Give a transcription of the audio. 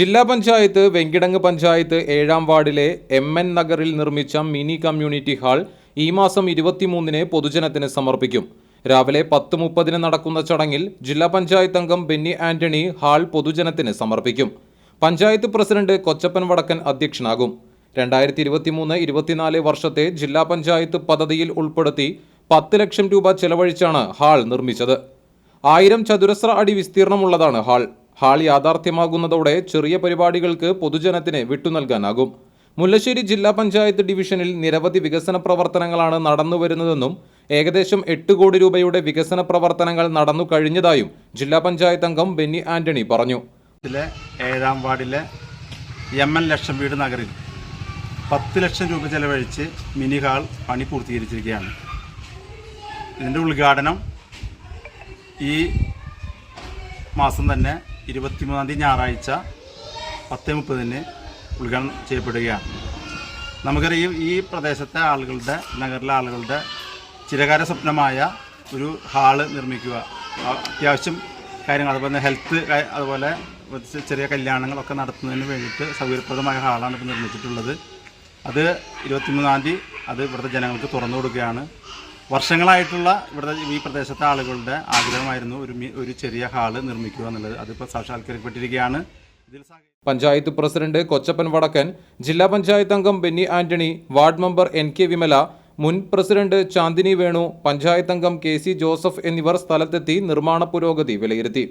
ജില്ലാ പഞ്ചായത്ത് വെങ്കിടങ്ങ് പഞ്ചായത്ത് ഏഴാം വാർഡിലെ എം എൻ നഗറിൽ നിർമ്മിച്ച മിനി കമ്മ്യൂണിറ്റി ഹാൾ ഈ മാസം ഇരുപത്തിമൂന്നിന് പൊതുജനത്തിന് സമർപ്പിക്കും. രാവിലെ പത്ത് മുപ്പതിന് നടക്കുന്ന ചടങ്ങിൽ ജില്ലാ പഞ്ചായത്ത് അംഗം ബെന്നി ആന്റണി ഹാൾ പൊതുജനത്തിന് സമർപ്പിക്കും. പഞ്ചായത്ത് പ്രസിഡന്റ് കൊച്ചപ്പൻ വടക്കൻ അധ്യക്ഷനാകും. രണ്ടായിരത്തി ഇരുപത്തിമൂന്ന് ഇരുപത്തിനാല് വർഷത്തെ ജില്ലാ പഞ്ചായത്ത് പദ്ധതിയിൽ ഉൾപ്പെടുത്തി പത്ത് ലക്ഷം രൂപ ചെലവഴിച്ചാണ് ഹാൾ നിർമ്മിച്ചത്. ആയിരം ചതുരശ്ര അടി വിസ്തീർണമുള്ളതാണ് ഹാൾ. ഹാൾ യാഥാർത്ഥ്യമാകുന്നതോടെ ചെറിയ പരിപാടികൾക്ക് പൊതുജനത്തിന് വിട്ടുനൽകാനാകും. മുല്ലശ്ശേരി ജില്ലാ പഞ്ചായത്ത് ഡിവിഷനിൽ നിരവധി വികസന പ്രവർത്തനങ്ങളാണ് നടന്നുവരുന്നതെന്നും ഏകദേശം എട്ട് കോടി രൂപയുടെ വികസന പ്രവർത്തനങ്ങൾ നടന്നു കഴിഞ്ഞതായും ജില്ലാ പഞ്ചായത്ത് അംഗം ബെന്നി ആന്റണി പറഞ്ഞു. ഏഴാം വാർഡിലെ എം എൻ ലക്ഷം വീട് നഗറിൽ പത്ത് ലക്ഷം രൂപ ചെലവഴിച്ച് മിനി ഹാൾ പണി പൂർത്തീകരിച്ചിരിക്കുകയാണ്. ഇതിന്റെ ഉദ്ഘാടനം ഈ മാസം തന്നെ ഇരുപത്തിമൂന്നാം തീയതി ഞായറാഴ്ച പത്ത് മുപ്പതിന് ഉദ്ഘാടനം ചെയ്യപ്പെടുകയാണ്. നമുക്കറിയാം ഈ പ്രദേശത്തെ ആളുകളുടെ നഗറിലെ ആളുകളുടെ ചിരകാല സ്വപ്നമായ ഒരു ഹാൾ നിർമ്മിക്കുക. അത്യാവശ്യം കാര്യങ്ങൾ അതുപോലെ ഹെൽത്ത് അതുപോലെ ചെറിയ കല്യാണങ്ങളൊക്കെ നടത്തുന്നതിന് വേണ്ടിയിട്ട് സൗകര്യപ്രദമായ ഹാളാണ് ഇപ്പോൾ നിർമ്മിച്ചിട്ടുള്ളത്. അത് ഇരുപത്തിമൂന്നാം തീയതി അത് ഇവിടുത്തെ ജനങ്ങൾക്ക് തുറന്നു കൊടുക്കുകയാണ്. വർഷങ്ങളായിട്ടുള്ള ഇവിടുത്തെ ഈ പ്രദേശത്തെ ആളുകളുടെ ആഗ്രഹമായിരുന്നു ഒരു ഒരു ചെറിയ ഹാൾ നിർമ്മിക്കുക എന്നുള്ളത്. അതിപ്പോൾ സാക്ഷാത്കരിക്കപ്പെട്ടിരിക്കുകയാണ്. പഞ്ചായത്ത് പ്രസിഡന്റ് കൊച്ചപ്പൻ വടക്കൻ ജില്ലാ പഞ്ചായത്ത് അംഗം Benny Antony ward member N K Vimala മുൻ പ്രസിഡന്റ് ചാന്ദിനി വേണു പഞ്ചായത്ത് അംഗം കെ സി ജോസഫ് എന്നിവർ സ്ഥലത്തെത്തി നിർമ്മാണ പുരോഗതി വിലയിരുത്തി.